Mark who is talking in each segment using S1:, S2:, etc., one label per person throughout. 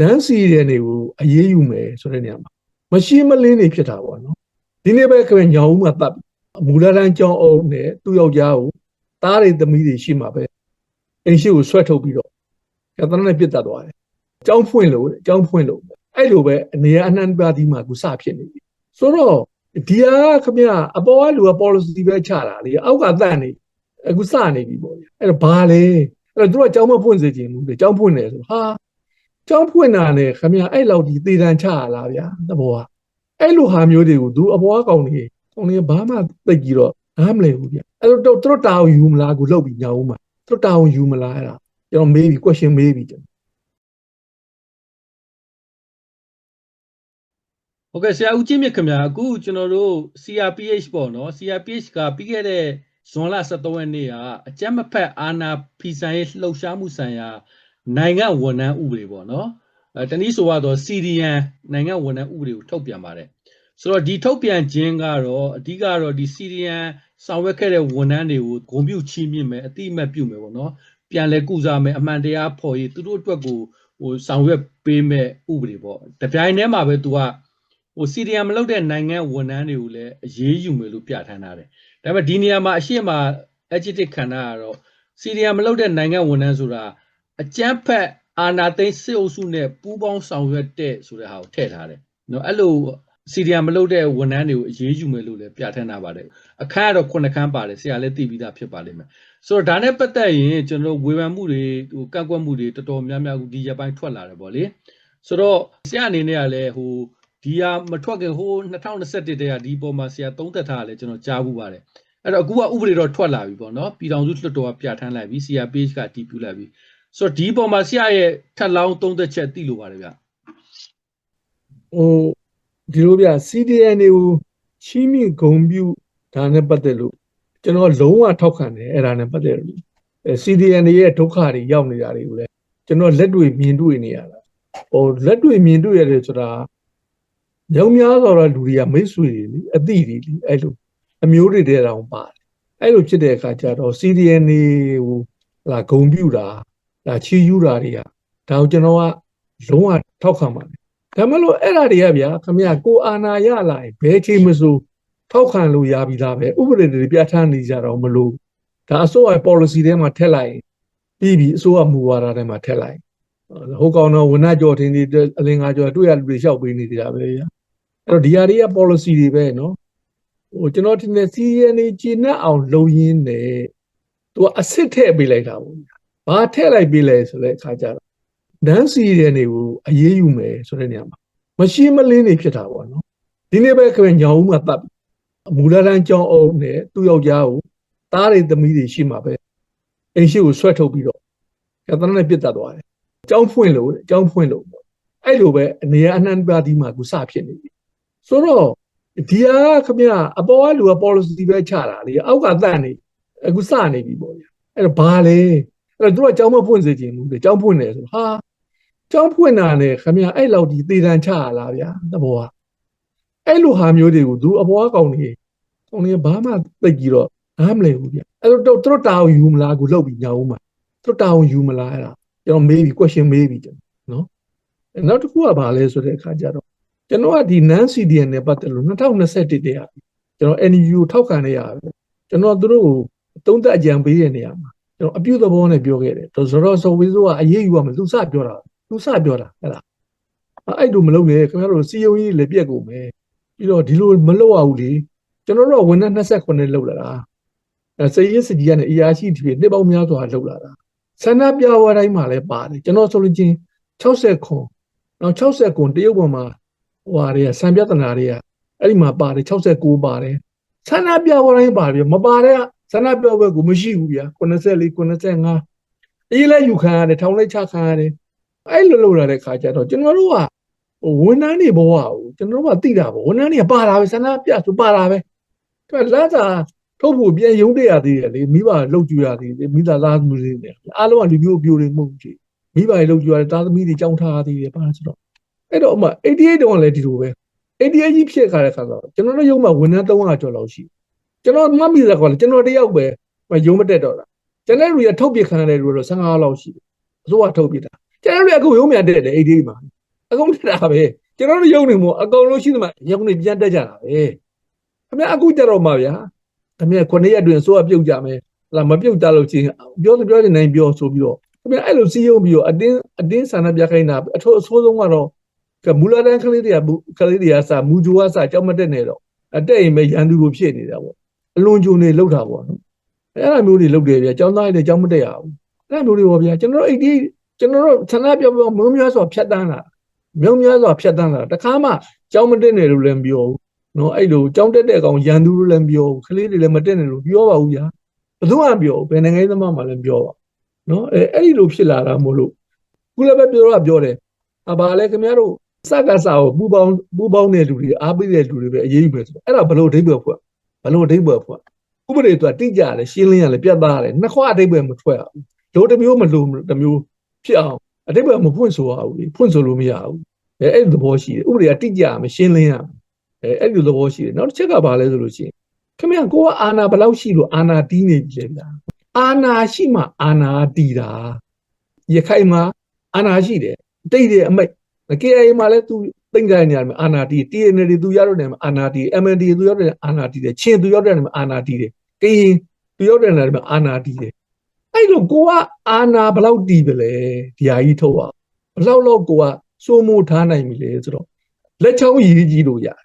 S1: နန်းစီတဲ့နေကိုအရေးယူမယ်ဆိုတဲ့နေရာမှာမရှင်းမလင်းနေဖြစ်တာပေါ့နော်ဒီနေ့ပဲခင်ဗျညောင်ဦးမှာတတ်မူလတန်းကျောင်းအောင်နဲ့သူ့ယောက်ျားကိုတားတွေသမီးတွေရှိမှာပဲအိမ်ရှိကိုဆွဲထုတ်ပြီးတော့ကတနာနဲ့ပြစ်တတ်သွားတယ်ကျောင်းဖွင့်လို့ကျောင်းဖွင့်လို့အဲ့လိုပဲအနေရအနှံ့ပါဒီမှာကုစဖြစ်နေပြီဆိုတော့ဒီဟာခင်ဗျအပေါ်ကလူက policy ပဲချတာလေအောက်ကတန့်နေအခုစနေပြီပေါ့ဗျအဲ့တော့ဘာလဲအဲ့တော့သူကကျောင်းမဖွင့်စေချင်ဘူးလေကျောင်းဖွင့်တယ်ဆိုဟာ ကျောင်းဖွင့်တာနဲ့ခင်ဗျအဲ့လောက်ဒီသေတန်ချရလားဗျာသဘောကအဲ့လိုဟာမျိုးတွေကိုသူအပေါ်ကကောင်းနေကောင်းနေဘာမှသိကြည့်တော့နားမလည်ဘူးဗျအဲ့တော့သူတို့တာဝန်ယူမလားကိုလောက်ပြီးညောင်းမှာသူတို့တာဝန်ယူမလားအဲ့ဒါကျွန်တော်မေးပြီ question မေးပြီကျွန်တော်
S2: ဟုတ်ကဲ့ဆရာဦးချင်းမြင့်ခင်ဗျာအခုကျွန်တော်တို့ CRPH ပေါ့နော် CRPH ကပြီးခဲ့တဲ့ဇွန်လ23ရက်နေ့ကအကြမ်းမဖက်အာဏာဖီဆိုင်ရေးလှုပ်ရှားမှုဆိုင်ရာ နိုင်ငံဝန်ထမ်းဥပဒေပေါ့နော်အဲတနည်းဆိုတော့ CDN နိုင်ငံဝန်ထမ်းဥပဒေကိုထုတ်ပြန်ပါတယ်ဆိုတော့ဒီထုတ်ပြန်ခြင်းကတော့အဓိကတော့ဒီ CDN ဆောင်ရွက်ခဲ့တဲ့ဝန်ထမ်းတွေကိုဂုဏ်ပြုချီးမြှင့်မယ်အတိအမှတ်ပြုမယ်ပေါ့နော်ပြန်လဲကုစားမယ်အမှန်တရားဖော်ရေးသူတို့အတွက်ကိုဟိုဆောင်ရွက်ပေးမဲ့ဥပဒေပေါ့တပြိုင်တည်းမှာပဲသူကဟိုစီရီယံမလုပ်တဲ့နိုင်ငံဝန်ထမ်းတွေကိုလည်းအရေးယူမယ်လို့ပြဋ္ဌာန်းထားတယ်။ဒါပေမဲ့ဒီနေရာမှာအရှိမ agitate ခန္ဓာကတော့စီရီယံမလုပ်တဲ့နိုင်ငံဝန်ထမ်းဆိုတာ အကြမ်းဖက်အာဏာသိမ်းစစ်အုပ်စုနဲ့ပူးပေါင်းဆောင်ရွက်တဲ့ဆိုတဲ့ဟာကိုထည့်ထားတယ်။နော်အဲ့လိုစီရီယံမလုပ်တဲ့ဝန်ထမ်းတွေကိုအရေးယူမယ်လို့လည်းပြဋ္ဌာန်းထားပါတယ်။အခန်းကတော့ခုနှစ်ခန်းပါတယ်ဆရာလည်းသိပြီးသားဖြစ်ပါလိမ့်မယ်။ဆိုတော့ဒါနဲ့ပတ်သက်ရင်ကျွန်တော်တို့ဝေဖန်မှုတွေဟိုကန့်ကွက်မှုတွေတော်တော်များများဒီရက်ပိုင်းထွက်လာတယ်ပေါ့လေ။ဆိုတော့ဆရာအနေနဲ့ကလည်းဟိုဒီဟာမထွက်ခင်ဟို2021တည်းကဒီပေါ်မှာဆရာသုံးသက်ထားတာလဲကျွန်တော်ကြားဘူးပါတယ်အဲ့တော့အခုကဥပဒေတော့ထွက်လာပြီပေါ့နော်ပြည်ထောင်စုလွှတ်တော်ကပြဋ္ဌာန်းလိုက်ပြီဆရာ page ကတည်ပြုလိုက်ပြီ ဆိုတော့ဒီပေါ်မှာဆရာရဲ့ထပ်လောင်းသုံးသက်ချက်သိလို့ပါတယ်ဗျ
S1: ဟိုဒီလိုဗျ CDN တွေကိုချီးမြှင့်ဂုဏ်ပြုဒါနဲ့ပတ်သက်လို့ကျွန်တော်လုံးဝထောက်ခံတယ်အဲ့ဒါနဲ့ပတ်သက်လို့အဲ CDN တွေရဲ့ဒုက္ခတွေရောက်နေတာတွေကိုလည်းကျွန်တော်လက်တွေ့မြင်တွေ့နေရတာဟိုလက်တွေ့မြင်တွေ့ရတယ်ဆိုတာညောင်များစွာတော့လူတွေကမိတ်ဆွေတွေလीအတိတွေလीအဲ့လိုအမျိုးတွေတဲ့တောင်ပါတယ်အဲ့လိုဖြစ်တဲ့အခါကျတော့ CDN တွေကိုလာဂုံပြူတာ ဒါချီယူတာတွေကဒါကိုကျွန်တော်ကလုံးဝထောက်ခံပါတယ်ဒါမှလို့အဲ့ဓာတွေကဗျာခမရကိုအာနာရလာရင်ဘယ်ချိန်မဆိုထောက်ခံလို့ရပြီလားပဲဥပဒေတွေပြဋ္ဌာန်းနေကြတော့မလို့ဒါအစိုးရ policy ထဲမှာထည့်လိုက်ပြီးပြီအစိုးရမူဝါဒထဲမှာထည့်လိုက်ဟုတ်ကောင်တော့ဝဏကြော်ထင်းဒီအလင်္ကာကြော်တွေ့ရလူတွေလျှောက်ပေးနေကြတာပဲဗျာအဲ့တော့ဒီဟာတွေက policy တွေပဲနော်ဟိုကျွန်တော်ထင်တယ် CNA ကျင့်နှက်အောင်လုပ်ရင်းနဲ့သူကအစ်စ်ထည့်ပေးလိုက်တာပေါ့ဗျာ ဘာထည့်လိုက်ပေးလဲဆိုတဲ့အခါကျတော့နန်းစီတဲ့နေကိုအရေးယူမယ်ဆိုတဲ့နေရာမှာမရှင်းမလင်းနေဖြစ်တာပေါ့နော်ဒီနေ့ပဲခင်ဗျညောင်ဦးမှာတတ်မူလတန်းကျောင်းအောင်နဲ့သူ့ယောက်ျားကိုတားတွေသမီးတွေရှိမှာပဲအိမ်ရှိကိုဆွဲထုတ်ပြီးတော့ကတနာနဲ့ပြစ်တတ်သွားတယ်ကျောင်းဖွင့်လို့ကျောင်းဖွင့်လို့ပေါ့အဲ့လိုပဲအနေရအနှံ့ပါဒီမှာကုစဖြစ်နေပြီဆိုတော့ဒီဟာခင်ဗျအပေါ်ကလူက policy ပဲချတာလေအောက်ကတန့်နေအခုစနေပြီပေါ့ဗျာအဲ့တော့ဘာလဲ အဲ့တော့သူကကျောင်းမဖွင့်စေချင်ဘူးလေကျောင်းဖွင့်တယ်ဆိုဟာကျောင်းဖွင့်တာနဲ့ခင်ဗျအဲ့လောက်ဒီသေတန်ချရလားဗျာသဘောကအဲ့လိုဟာမျိုးတွေကိုသူအပေါ်ကကောင်းနေကောင်းနေဘာမှသိကြည့်တော့နားမလည်ဘူးဗျအဲ့တော့သူတို့တာဝန်ယူမလားကိုလောက်ပြီးညောင်းမှာသူတို့တာဝန်ယူမလားအဲ့ဒါကျွန်တော်မေးပြီ question မေးပြီကျွန်တော်နော်နောက်တစ်ခုကဘာလဲဆိုတဲ့အခါကျတော့ကျွန်တော်ကဒီ non CDN နဲ့ပတ်သက်လို့2021တည်းကကျွန်တော် NUU ထောက်ခံနေရတယ်ကျွန်တော်တို့ကိုသုံးသက်အကြံပေးတဲ့နေရာမှာ ကျွန်တော်အပြုသဘောနဲ့ပြောခဲ့တယ်ဆိုတော့ဆိုဝေးဆိုကအရေးယူရမယ်သူစပြောတာသူစပြောတာဟဲ့လားအဲ့လိုမလုပ်နဲ့ခင်ဗျားတို့စီယုံကြီးလည်းပြက်ကုန်မယ်ပြီးတော့ဒီလိုမလုပ်ရဘူးလေကျွန်တော်တို့ဝန်ထမ်း28လောက်လာတာအဲစရေးစကြီးကနေအရာရှိတည်းနှစ်ပေါင်းများစွာလောက်လာတာဆန္ဒပြဝတိုင်းမှာလည်းပါတယ်ကျွန်တော်ဆိုလို့ချင်း60ခွန်နောက်60ခွန်တရုတ်ပေါ်မှာဟိုဟာတွေကစံပြဿနာတွေကအဲ့ဒီမှာပါတယ်69ပါတယ်ဆန္ဒပြဝတိုင်းပါတယ်မပါတဲ့ ဆန္ဒပြဘက်ကိုမရှိဘူးဗျာ94 95အေးလဲယူခံရတယ်ထောင်လိုက်ချခံရတယ်အဲ့လိုလုပ်လာတဲ့ခါကျတော့ကျွန်တော်တို့ကဟိုဝန်ထမ်းတွေဘဝကိုကျွန်တော်တို့ကသိတာပေါ့ဝန်ထမ်းတွေကပါတာပဲဆန္ဒပြဆိုပါတာပဲသူကလမ်းစာထုတ်ဖို့ပြန်ရုံးတက်ရသေးတယ်လေမိဘလှုပ်ကြရသေးတယ်မိသားသားမှုတွေနဲ့အားလုံးကလူမျိုးပြိုတွေမဟုတ်ဘူးမိဘတွေလှုပ်ကြရတယ်သားသမီးတွေကြောင်းထားသေးတယ်ပါဆိုတော့အဲ့တော့အမ88တုန်းကလည်းဒီလိုပဲ88ကြီးဖြစ်ခါတဲ့ခါဆိုတော့ကျွန်တော်တို့ရုံးမှာဝန်ထမ်း300ကျော်လောက်ရှိ ကျွန်တော်မှတ်မိတဲ့ကောလည်းကျွန်တော်တယောက်ပဲရုံးမတက်တော့တာကျွန်တော်တို့ရထုတ်ပြခံရတဲ့လူတော့15လောက်ရှိတယ်အစိုးရထုတ်ပြတာကျွန်တော်တို့အခုရုံးမြန်တက်တယ်အဲ့ဒီမှာအကုန်တက်တာပဲကျွန်တော်တို့ရုံးနေမို့အကုန်လုံးရှိသမျှရုံးနေပြန်တက်ကြတာပဲခင်ဗျအခုကြတော့မှာဗျာခင်ဗျခုနှစ်ရက်အတွင်းစိုးကပြုတ်ကြမယ်လာမပြုတ်ကြလို့ချင်းပြောပြောနေနိုင်ပြောဆိုပြီးတော့ခင်ဗျအဲ့လိုစီးရုံပြီးတော့အတင်းအတင်းဆန္ဒပြခိုင်းတာအထောအဆိုးဆုံးကတော့ကမူလာတန်းကလေးတွေကကလေးတွေကစမူဂျိုကစကြောက်မတက်နေတော့အတက်ရင်ပဲရန်သူလိုဖြစ်နေတာပေါ့ အလွန်ကြုံနေလောက်တာပေါ့နော်အဲ့လိုမျိုးတွေလောက်တယ်ဗျာကျောင်းသားတွေကြောက်မတက်ရဘူးအဲ့လိုမျိုးတွေပေါ့ဗျာကျွန်တော်တို့အဲ့ဒီကျွန်တော်တို့ဆန္ဒပြပြောမုံများစွာဖြတ်တန်းလာမြုံများစွာဖြတ်တန်းလာတခါမှကြောက်မတက်နေလို့လည်းမပြောဘူးနော်အဲ့လိုကြောက်တက်တဲ့ကောင်ရန်သူလို့လည်းမပြောဘူးကလေးတွေလည်းမတက်နေလို့ပြောပါဘူးဗျာဘယ်သူမှမပြောဘူးဘယ်နိုင်ငံသမားမှလည်းမပြောပါဘူးနော်အဲအဲ့ဒီလိုဖြစ်လာတာမို့လို့ခုလည်းပဲပြောတော့ပြောတယ်အဘာလဲခင်ဗျားတို့စကားစာကိုပူပေါင်းပူပေါင်းတဲ့လူတွေအားပေးတဲ့လူတွေပဲအရေးယူပဲဆိုတော့အဲ့ဒါဘလို့အဓိပ္ပာယ်ဖွင့် ဘလို့အဓိပ္ပာယ်ဖွင့်ဥပဒေသူကတိကျတယ်ရှင်းလင်းရတယ်ပြတ်သားတယ်နှစ်ခွအဓိပ္ပာယ်မထွက်ဘူးလိုတစ်မျိုးမလိုတစ်မျိုးဖြစ်အောင်အဓိပ္ပာယ်မဖွင့်ဆိုရဘူးလေဖွင့်ဆိုလို့မရဘူးအဲအဲ့ဒီသဘောရှိတယ်ဥပဒေကတိကျမရှင်းလင်းရအဲအဲ့ဒီသဘောရှိတယ်နောက်တစ်ချက်ကဘာလဲဆိုလို့ရှိရင်ခင်ဗျာကိုကအာနာဘယ်လောက်ရှိလို့အာနာတီးနေပြီလေဗျာအာနာရှိမှအာနာတီးတာရခိုင်မှာအာနာရှိတယ်တိတ်တယ်အမိတ် KIA မှာလည်းသူ သိမ့်ကြနေရတယ်အာနာတီ TNL တွေသူရတော့နေမှာအာနာတီ MND သူရတော့နေအာနာတီတယ်ချင်းသူရတော့နေမှာအာနာတီတယ်ကရင်သူရတော့နေမှာအာနာတီတယ်အဲ့လိုကိုကအာနာဘယ်လောက်တီးပဲလဲဒီဟာကြီးထုတ်အောင်ဘယ်လောက်လောက်ကိုကစိုးမိုးထားနိုင်ပြီလဲဆိုတော့လက်ချောင်းရည်ကြီးလို့ရတယ်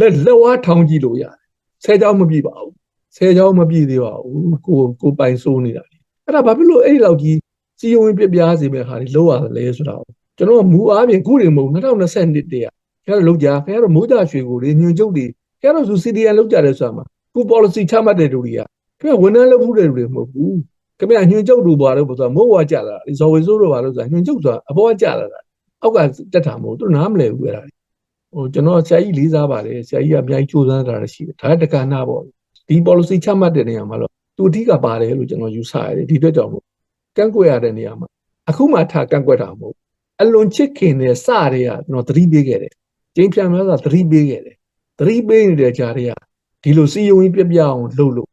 S1: လက်လက်ဝါးထောင်ကြည့်လို့ရတယ်ဆယ်ချောင်းမပြည့်ပါဘူးဆယ်ချောင်းမပြည့်သေးပါဘူးကိုကိုပိုင်စိုးနေတာလေအဲ့ဒါဘာဖြစ်လို့အဲ့ဒီလောက်ကြီးစီယုံပြပြားစေမဲ့ဟာတွေလောက်ရတယ်လဲဆိုတော့ ကျွန်တော်မူအားဖြင့်ခုတွေမဟုတ်2022တည်းကခင်ဗျားတို့လောက်ကြခင်ဗျားတို့မိုးကြရွှေကိုလေညွန်ကျုပ်တွေခင်ဗျားတို့ဆို CDN လောက်ကြတယ်ဆိုတာမှာခု policy ချမှတ်တဲ့လူတွေကခင်ဗျားဝန်ထမ်းလုပ်မှုတဲ့လူတွေမဟုတ်ဘူးခင်ဗျားညွန်ကျုပ်တို့ဘာလို့ဆိုတာမိုးဝါကြလာဇော်ဝေစိုးတို့ဘာလို့ဆိုတာညွန်ကျုပ်ဆိုတာအပေါ်ကကြလာတာအောက်ကတက်တာမဟုတ်သူနားမလဲဘူးအဲ့ဒါဟိုကျွန်တော်ဆရာကြီးလေးစားပါတယ်ဆရာကြီးကအများကြီးစူးစမ်းတာရှိတယ်ဒါတက္ကနာပေါ့ဒီ policy ချမှတ်တဲ့နေရာမှာတော့သူအဓိကပါတယ်လို့ကျွန်တော်ယူဆရတယ်ဒီအတွက်ကြောင့်မို့ကန့်ကွက်ရတဲ့နေရာမှာအခုမှထားကန့်ကွက်တာမဟုတ် အလွန်ချစ်ခင်တဲ့စတွေကကျွန်တော်သတိပေးခဲ့တယ်ကျင်းပြန်များစွာသတိပေးခဲ့တယ်သတိပေးနေတဲ့ကြားတွေကဒီလိုစီယုံကြီးပြပြအောင်လုပ်လို့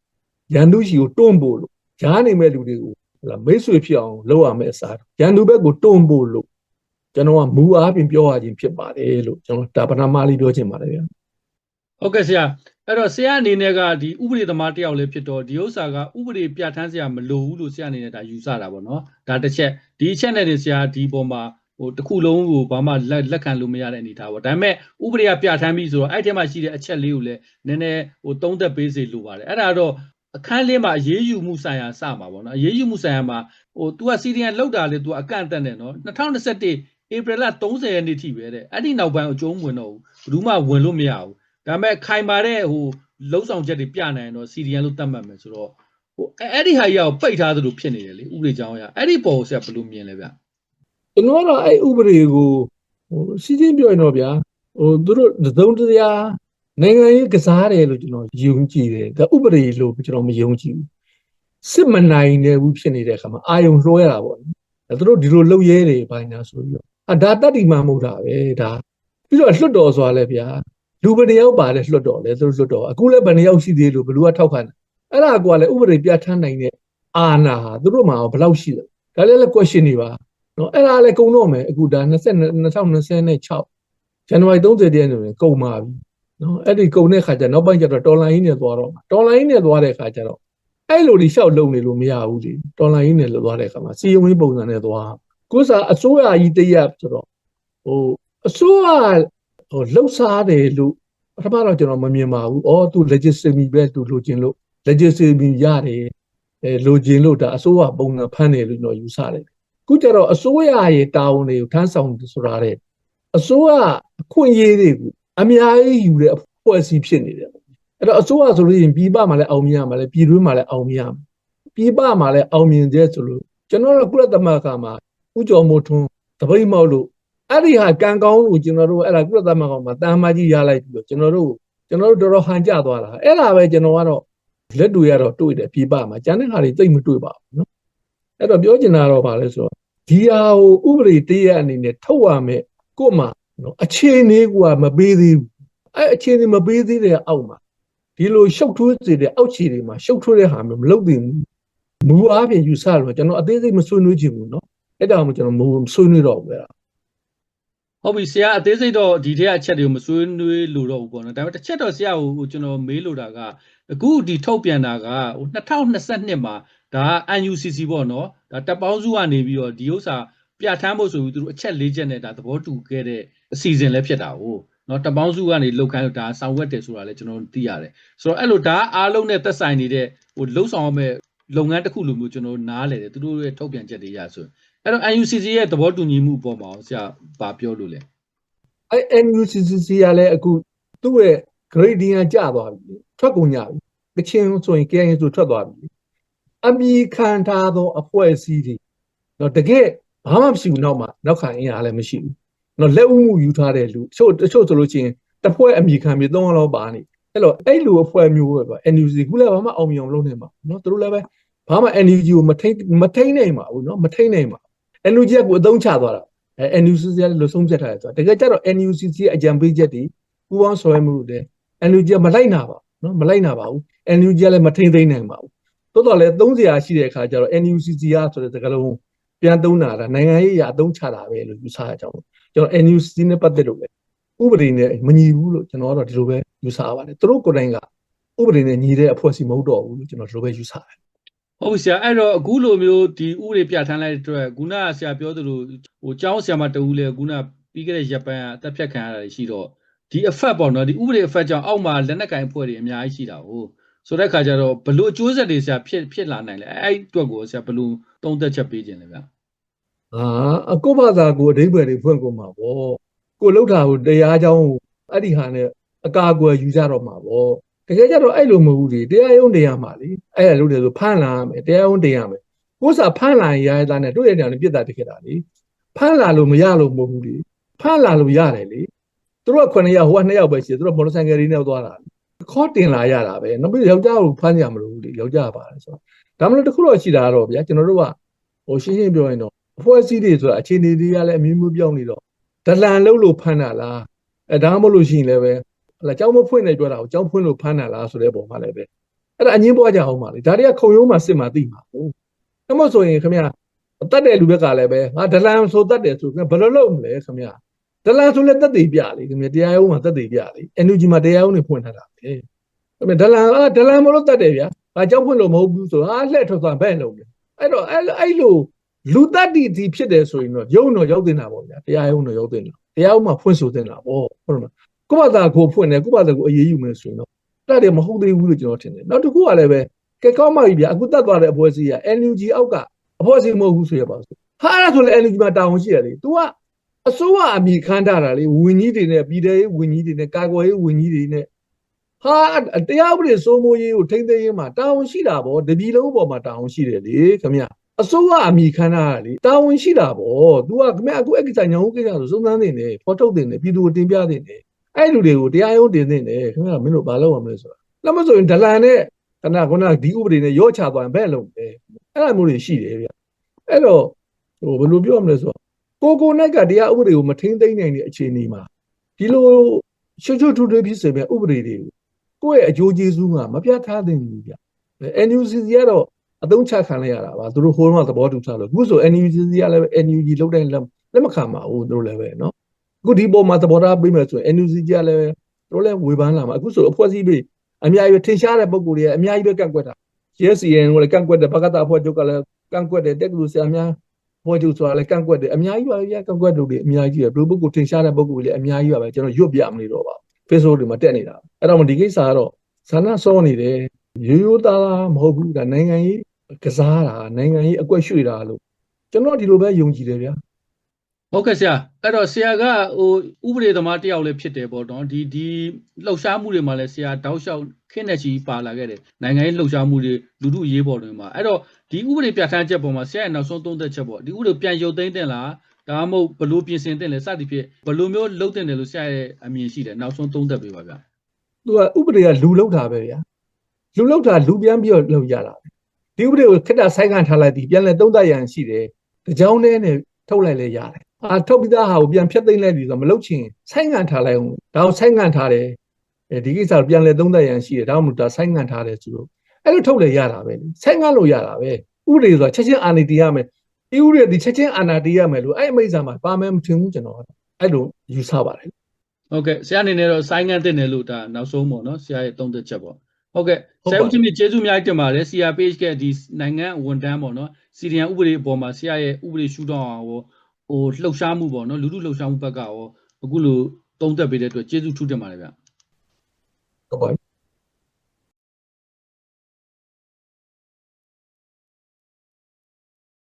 S1: ရန်သူရှိကိုတွန်းပို့လို့ဂျားနေမဲ့လူတွေကိုဟလာမိတ်ဆွေဖြစ်အောင်လုပ်ရမယ့်အစားရန်သူဘက်ကိုတွန်းပို့လို့ကျွန်တော်ကမူအားဖြင့်ပြောရခြင်းဖြစ်ပါတယ်လို့ကျွန်တော်ဒါပဏာမလေးပြောချင်ပါတယ်ဗျာ
S2: ဟုတ်ကဲ့ဆရာအဲ့တော့ဆရာအနေနဲ့ကဒီဥပဒေသမားတယောက်လည်းဖြစ်တော့ဒီဥစ္စာကဥပဒေပြဋ္ဌာန်းဆရာမလိုဘူးလို့ဆရာအနေနဲ့ဒါယူဆတာပေါ့နော်ဒါတစ်ချက်ဒီအချက်နဲ့တင်ဆရာဒီပေါ်မှာ ဟိုတစ်ခုလုံးကိုဘာမှလက်လက်ခံလို့မရတဲ့အနေအထားပေါ့ဒါပေမဲ့ဥပဒေကပြဋ္ဌာန်းပြီးဆိုတော့အဲ့ထဲမှာရှိတဲ့အချက်လေးကိုလည်းနည်းနည်းဟိုသုံးသက်ပေးစေလိုပါတယ်အဲ့ဒါတော့အခန်းလေးမှာအရေးယူမှုဆိုင်ရာစမှာပေါ့နော်အရေးယူမှုဆိုင်ရာမှာဟို तू က CDN လောက်တာလေ तू အကန့်အသတ်နဲ့နော်2021ဧပြီလ30ရက်နေ့ထိပဲတဲ့အဲ့ဒီနောက်ပိုင်းအကျုံးဝင်တော့ဘူးဘယ်သူမှဝင်လို့မရဘူးဒါပေမဲ့ခိုင်ပါတဲ့ဟိုလုံဆောင်ချက်တွေပြနိုင်ရင်တော့ CDN လို့သတ်မှတ်မယ်ဆိုတော့ဟိုအဲ့အဲ့ဒီဟာကြီးကပိတ်ထားသလိုဖြစ်နေတယ်လေဥပဒေကြောင်းအရအဲ့ဒီပေါ်ကိုဆရာဘယ်လိုမြင်လဲဗျ
S1: ကျွန်တော်ကတော့အဲ့ဥပဒေကိုဟိုစီစဉ်ပြောရင်တော့ဗျာဟိုသူတို့သုံးတရားနိုင်ငံရေးကစားတယ်လို့ကျွန်တော်ယုံကြည်တယ်ဒါဥပဒေလို့ကျွန်တော်မယုံကြည်ဘူးစစ်မနိုင်တဲ့ဘူးဖြစ်နေတဲ့အခါမှာအာယုံလွှဲရတာပေါ့နော်ဒါသူတို့ဒီလိုလှုပ်ရဲတယ်ဘိုင်းနာဆိုပြီးတော့အာဒါတတ်တိမှမဟုတ်တာပဲဒါပြီးတော့လွတ်တော်ဆိုတာလဲဗျာလူဘယ်နှယောက်ပါလဲလွတ်တော်လဲသူတို့လွတ်တော်အခုလဲဘယ်နှယောက်ရှိသေးလို့ဘယ်သူကထောက်ခံတယ်အဲ့ဒါကွာလဲဥပဒေပြဋ္ဌာန်းနိုင်တဲ့အာဏာဟာသူတို့မှာဘယ်လောက်ရှိလဲဒါလည်းလဲ question တွေပါ နော်အဲ့ဒါလည်းကုံတော့မယ်အခုဒါ20 2026ဇန်နဝါရီ30ရက်နေ့ကုံပါပြီနော်အဲ့ဒီကုံတဲ့ခါကျနောက်ပိုင်းကျတော့တော်လိုင်းကြီးနဲ့သွားတော့တော်လိုင်းကြီးနဲ့သွားတဲ့ခါကျတော့အဲ့လိုဒီလျှောက်လုံနေလို့မရဘူးလေတော်လိုင်းကြီးနဲ့သွားတဲ့ခါမှာစီယုံကြီးပုံစံနဲ့သွားကိုယ်စားအစိုးရကြီးတရက်ဆိုတော့ဟိုအစိုးရဟိုလှုပ်ရှားတယ်လို့ပထမတော့ကျွန်တော်မမြင်ပါဘူး။အော်သူ legitimacy ပဲသူလိုချင်လို့ legitimacy ရတယ်အဲလိုချင်လို့ဒါအစိုးရပုံစံဖမ်းတယ်လို့ကျွန်တော်ယူဆတယ်။ ခုကျတော့အစိုးရရဲ့တာဝန်တွေကိုထမ်းဆောင်ဆိုတာတဲ့အစိုးရအခွင့်အရေးတွေကိုအများကြီးယူတဲ့အဖွဲ့အစည်းဖြစ်နေတယ်။အဲ့တော့အစိုးရဆိုလို့ရှိရင်ပြည်ပမှာလည်းအောင်မြင်ရမှာလည်းပြည်တွင်းမှာလည်းအောင်မြင်ရမှာ။ပြည်ပမှာလည်းအောင်မြင်တဲ့ဆိုလို့ကျွန်တော်တို့ကုလသမဂ္ဂမှာဥကြော်မိုးထွန်းတပိတ်မောက်လို့အဲ့ဒီဟာကံကောင်းလို့ကျွန်တော်တို့အဲ့ဒါကုလသမဂ္ဂမှာတာမကြီးရလိုက်ပြီးတော့ကျွန်တော်တို့ကျွန်တော်တို့တော်တော်ဟန်ကြသွားတာအဲ့ဒါပဲကျွန်တော်ကတော့လက်တွေရတော့တွေ့တယ်ပြည်ပမှာကျန်တဲ့ဟာတွေသိမ့်မတွေ့ပါဘူးနော်အဲ့တော့ပြောချင်တာတော့ဗာလဲဆိုတော့ ဒီဟာကိုဥပဒေတရအနေနဲ့ထုတ်ရမယ်ကို့မှာနော်အခြေအနေကမပေးသေးဘူးအဲ့အခြေအနေမပေးသေးတဲ့အောက်မှာဒီလိုရှုပ်ထွေးစေတဲ့အောက်ခြေတွေမှာရှုပ်ထွေးတဲ့ဟာမျိုးမလုပ်သင့်ဘူးမူအားဖြင့်ယူဆလို့ကျွန်တော်အသေးစိတ်မဆွေးနွေးချင်ဘူးနော်အဲ့ဒါမှကျွန်တော်မဆွေးနွေးတော့ဘူးအဲ့ဒါ
S2: ဟုတ်ပြီဆရာအသေးစိတ်တော့ဒီထက်အချက်တွေကိုမဆွေးနွေးလို့တော့ဘူးပေါ့နော်ဒါပေမဲ့တစ်ချက်တော့ဆရာကိုဟိုကျွန်တော်မေးလို့တာကအခုဒီထုတ်ပြန်တာကဟို2022မှာဒါ UNCC ပေါ့နော် ဒါတပ်ပေါင်းစုကနေပြီးတော့ဒီဥစ္စာပြဋ္ဌာန်းဖို့ဆိုပြီးသူတို့အချက်၄ချက်နဲ့ဒါသဘောတူခဲ့တဲ့အစီအစဉ်လည်းဖြစ်တာဟုတ်နော်တပ်ပေါင်းစုကနေလောက်ခိုင်းလို့ဒါဆောင်ရွက်တယ်ဆိုတာလည်းကျွန်တော်သိရတယ်ဆိုတော့အဲ့လိုဒါအားလုံးနဲ့သက်ဆိုင်နေတဲ့ဟိုလှုပ်ဆောင်ရမယ့်လုပ်ငန်းတစ်ခုလိုမျိုးကျွန်တော်နားလဲတယ်သူတို့ရဲ့ထုတ်ပြန်ချက်တွေရဆိုအဲ့တော့ UNCC ရဲ့သဘောတူညီမှုအပေါ်မှာဆရာဗာပြောလို့လဲ
S1: အဲ့ NUCCC ကလည်းအခုသူ့ရဲ့ grading ကကျသွားပြီထွက်ကုန်ကြပြီကချင်ဆိုရင် KN ဆိုထွက်သွားပြီ အမိခံထားသောအဖွဲ့အစည်းတွေတော့တကယ်ဘာမှမရှိဘူးနောက်မှနောက်ခံအင်အားလည်းမရှိဘူးတော့လက်ဦးမှုယူထားတဲ့လူတချို့တချို့ဆိုလို့ချင်းတစ်ဖွဲ့အမိခံပြီးသုံးလောက်ပါနေအဲ့တော့အဲ့လူအဖွဲ့မျိုးပဲပေါ့ NUC ခုလည်းဘာမှအောင်မြင်အောင်လုပ်နေမှာเนาะသူတို့လည်းပဲဘာမှ NUG ကိုမထိန်မထိန်နိုင်ပါဘူးเนาะမထိန်နိုင်ပါ NUG ကကိုအသုံးချသွားတာ အဲ NUCC ကလည်းလို့ဆုံးဖြတ်ထားတယ်ဆိုတာတကယ်ကြတော့ NUCC ရဲ့အကြံပေးချက်တွေပူပေါင်းဆောင်ရွက်မှုတွေ NUG ကမလိုက်နာပါဘူးနော်မလိုက်နာပါဘူး NUG ကလည်းမထိမ့်သိမ့်နိုင်ပါဘူး တိုးတော်လည်း30ရာရှိတဲ့အခါကျတော့ NUCC ကဆိုတဲ့စကားလုံးပြန်သုံးတာဒါနိုင်ငံရေးအရအသုံးချတာပဲလို့ယူဆရကြအောင်ကျွန်တော် NUCC နဲ့ပတ်သက်လို့ပဲဥပဒေနဲ့မညီဘူးလို့ကျွန်တော်ကတော့ဒီလိုပဲယူဆပါတယ်သူတို့ကိုယ်တိုင်ကဥပဒေနဲ့ညီတဲ့အဖွဲ့အစည်းမဟုတ်တော့ဘူးလို့ကျွန်တော်ဒီလိုပဲယူဆတယ်
S2: ဟုတ်ပြီဆရာအဲ့တော့အခုလိုမျိုးဒီဥပဒေပြဋ္ဌာန်းလိုက်တဲ့အတွက်ခုနကဆရာပြောသလိုဟိုကျောင်းဆရာမတူဦးလေခုနပြီးခဲ့တဲ့ရက်ပိုင်းအသက်ဖြတ်ခံရတာရှိတော့ဒီ effect ပေါ့နော်ဒီဥပဒေ effect ကြောင့်အောက်မှာလက်နက်ကင်အဖွဲ့တွေအများကြီးရှိတာဟုတ် ဆိုတဲ့ခါကျတော့ဘလို့အကျိုးဆက်တွေဆရာဖြစ်ဖြစ်လာနိုင်လဲအဲ့အတွက်ကိုဆရာဘလို့သုံးသက်ချက်ပေးခြင်းလဲဗျာ
S1: ဟာအကုဘာသာကိုအဓိပ္ပာယ်တွေဖွင့်ကုန်မှာပေါ့ကိုလှုပ်တာကိုတရားကြောင်းကိုအဲ့ဒီဟာနဲ့အကာအကွယ်ယူကြတော့မှာပေါ့တကယ်ကြတော့အဲ့လိုမဟုတ်ဘူးလေတရားရုံးတရားမှာလေအဲ့ရလို့တယ်ဆိုဖမ်းလာမယ်တရားရုံးတရားမယ်ကိုယ်စာဖမ်းလာရင်ရရသားနဲ့တွေ့ရတဲ့နေပြစ်တာတခဲ့တာလေဖမ်းလာလို့မရလို့မဟုတ်ဘူးလေဖမ်းလာလို့ရတယ်လေသူတို့က9ယောက်ဟိုက2ယောက်ပဲရှိတယ်သူတို့မော်တော်ဆိုင်ကယ်လေးနဲ့သွားတာ ခေါ်တင်လာရတာပဲနောက်ပြီးယောက်ျားကိုဖမ်းကြမလို့လေယောက်ျားပါတယ်ဆိုတော့ဒါမှမဟုတ်တစ်ခုတော့ရှိတာတော့ဗျာကျွန်တော်တို့ကဟိုရှင်းရှင်းပြောရင်တော့အဖွဲ့အစည်းတွေဆိုတာအခြေအနေတွေကလည်းအမျိုးမျိုးပြောင်းနေတော့ဒလန်လုံးလို့ဖမ်းတာလားအဲဒါမှမဟုတ်လို့ရှိရင်လည်းပဲဟလာကြောင်းမဖွင့်နေကြတာကိုကြောင်းဖွင့်လို့ဖမ်းတာလားဆိုတဲ့ပုံမှလည်းပဲအဲ့ဒါအငင်းပွားကြအောင်ပါလေဒါတွေကခုံရုံးမှာစစ်မှာသိမှာဟုတ်အဲ့မို့ဆိုရင်ခင်ဗျာတတ်တဲ့လူဘက်ကလည်းပဲငါဒလန်ဆိုတတ်တယ်ဆိုခင်ဗျာဘယ်လိုလုပ်မလဲခင်ဗျာ ဒလန်ဆိုလည်းတက်သေးပြလေခင်ဗျာတရားရုံးမှာတက်သေးပြလေ NUG မှာတရားရုံးနေဖွင့်ထားတာပဲခင်ဗျာဒလန်အာဒလန်မလို့တတ်တယ်ဗျာငါကြောင်းဖွင့်လို့မဟုတ်ဘူးဆိုဟာလှည့်ထွက်သွားဘဲ့လုံးလေအဲ့တော့အဲ့အဲ့လိုလူတတ်တီတီဖြစ်တယ်ဆိုရင်တော့ရုံတော့ရောက်တင်တာပေါ့ဗျာတရားရုံးတော့ရောက်တင်တာတရားဥမှာဖွင့်ဆိုတင်တာပေါ့ဟုတ်တယ်မလားကိုယ့်ဘာသာကိုဖွင့်တယ်ကိုယ့်ဘာသာကိုအေးအေးယူမယ်ဆိုရင်တော့တတ်တယ်မဟုတ်သေးဘူးလို့ကျွန်တော်ထင်တယ်နောက်တစ်ခုကလည်းပဲကဲကောင်းပါပြီဗျာအခုတတ်သွားတဲ့အဖွဲ့အစည်းက NUG အောက်ကအဖွဲ့အစည်းမဟုတ်ဘူးဆိုရပါစို့ဟာအဲ့ဒါဆိုလည်း NUG မှာတာဝန်ရှိရလေ तू က အစိုးရအမိခန်းထားတာလေဝင်းကြီးတွေနဲ့ပြည်ထောင်ရေးဝင်းကြီးတွေနဲ့ကာကွယ်ရေးဝင်းကြီးတွေနဲ့ဟာတရားဥပဒေစိုးမိုးရေးကိုထိမ့်သိမ်းရေးမှာတာဝန်ရှိတာပေါ့တပြည်လုံးပေါ်မှာတာဝန်ရှိတယ်လေခင်ဗျာအစိုးရအမိခန်းထားတာလေတာဝန်ရှိတာပေါ့ तू ကခင်ဗျအခုအဲ့ကိစ္စညောင်ကိစ္စဆိုစုံစမ်းနေတယ်ဖော်ထုတ်နေတယ်ပြည်သူကိုတင်ပြနေတယ်အဲ့လူတွေကိုတရားရုံးတင်နေတယ်ခင်ဗျမင်းတို့ဘာလုပ်ရမလဲဆိုတာလက်မဆိုရင်ဒလန်နဲ့ခဏခုနဒီဥပဒေနဲ့ရောချသွားရင်ဘယ်လုံးလဲအဲ့လိုမျိုးတွေရှိတယ်ဗျအဲ့တော့ဟိုဘယ်လိုပြောရမလဲဆိုတော့ ကိုကိုနိုင်ကတရားဥပဒေကိုမထိန်းသိမ်းနိုင်တဲ့အခြေအနေမှာဒီလိုချွတ်ချွတ်ထူထူဖြစ်စေမဲ့ဥပဒေတွေကိုယ့်ရဲ့အကျိုးကျေးဇူးကမပြတ်ထားသင့်ဘူးဗျ။ NUCC ကတော့အသုံးချခံလိုက်ရတာပါသူတို့ဟိုးမှာသဘောတူထားလို့အခုဆို NUCC ကလည်း NUG လောက်တိုင်းလက်မခံပါဘူးသူတို့လည်းပဲနော်အခုဒီပေါ်မှာသဘောထားပေးမယ်ဆိုရင် NUCC ကလည်းသူတို့လည်းဝေဖန်လာမှာအခုဆိုအဖွဲ့အစည်းတွေအများကြီးထင်ရှားတဲ့ပုံကိုယ်တွေကအများကြီးပဲကန့်ကွက်တာ CSN ကလည်းကန့်ကွက်တယ်ဘဂတအဖွဲ့ချုပ်ကလည်းကန့်ကွက်တယ်တက်ကလူဆရာများ ဖွဲ့ချုပ်ဆိုတာလည်းကန့်ကွက်တယ်အများကြီးပါပဲကန့်ကွက်လို့တွေအများကြီးပဲဘယ်လိုပုံကိုထင်ရှားတဲ့ပုံကိုယ်တွေလည်းအများကြီးပါပဲကျွန်တော်ရွတ်ပြမနေတော့ပါဘူး Facebook တွေမှာတက်နေတာအဲ့တော့ဒီကိစ္စကတော့ဇာနာစောနေတယ်ရိုးရိုးသားသားမဟုတ်ဘူးဒါနိုင်ငံရေးကစားတာနိုင်ငံရေးအကွက်ရွှေ့တာလို့ကျွန်တော်ဒီလိုပဲယုံကြည်တယ်ဗျာ
S2: ဟုတ်ကဲ့ဆရာအဲ့တော့ဆရာကဟိုဥပဒေသမားတယောက်လည်းဖြစ်တယ်ပေါ့နော်ဒီဒီလှုပ်ရှားမှုတွေမှာလည်းဆရာတောက်လျှောက်ခင်းတဲ့ချီပါလာခဲ့တယ်နိုင်ငံရေးလှုပ်ရှားမှုတွေလူမှုရေးပေါ်တွေမှာအဲ့တော့ဒီဥပဒေပြဋ္ဌာန်းချက်ပေါ်မှာဆရာရဲ့နောက်ဆုံးသုံးသက်ချက်ပေါ့ဒီဥပဒေပြန်ရုပ်သိမ်းတင်လားဒါမှမဟုတ်ဘလို့ပြင်ဆင်တင်လဲစသည်ဖြင့်ဘလို့မျိုးလုပ်တင်တယ်လို့ဆရာရဲ့အမြင်ရှိတယ်နောက်ဆုံးသုံးသက်ပေးပါဗျာ
S1: သူကဥပဒေကလူလောက်တာပဲဗျာလူလောက်တာလူပြန်ပြီးတော့လောက်ရတာဒီဥပဒေကိုခက်တာဆိုင်းခံထားလိုက်ပြီးပြန်လဲသုံးသပ်ရန်ရှိတယ်တကြောင်နဲ့နဲ့ထုတ်လိုက်လဲရတယ် အာထုတ်ပြီးသားဟာကိုပြန်ဖြတ်သိမ်းလိုက်ပြီဆိုတော့မလုပ်ချင်ဆိုင်းခံထားလိုက်အောင်ဒါကိုဆိုင်းခံထားတယ်အဲဒီကိစ္စကိုပြန်လဲသုံးသပ်ရန်ရှိတယ်ဒါမှမဟုတ်ဒါဆိုင်းခံထားတယ်ဆိုတော့အဲ့လိုထုတ်လဲရတာပဲလေဆိုင်းခံလို့ရတာပဲဥပဒေဆိုတာချက်ချင်းအာဏာတည်ရမယ်ဒီဥရဒီချက်ချင်းအာဏာတည်ရမယ်လို့အဲ့အမိတ်စာမှာပါမယ်မထင်ဘူးကျွန်တော်အဲ့လိုယူဆပါတယ်
S2: ဟုတ်ကဲ့ဆရာအနေနဲ့တော့ဆိုင်းငံ့တင်တယ်လို့ဒါနောက်ဆုံးပေါ့နော်ဆရာရဲ့သုံးသက်ချက်ပေါ့ဟုတ်ကဲ့
S1: ဟုတ်
S2: ဆ
S1: ပါ
S2: ရာဦးချင်းမြင့်ကျေးဇူးအများကြီးတင်ပါတယ် CRPH ကဒီနိုင်ငံဝန်တန်းပေါ့နော်စီရီယံဥပဒေအပေါ်မှာဆရာရဲ့ဥပဒေရှုထောင့်အောင် ဟိုလှုပ်ရှားမှုပေါ့နော်လူလူလှုပ်ရှားမှုဘက်ကရောအခုလိုသုံးသက်ပေးတဲ့အတွက်ကျေးဇူးထူးတင်ပါတယ်ဗျဟုတ်ပါတယ်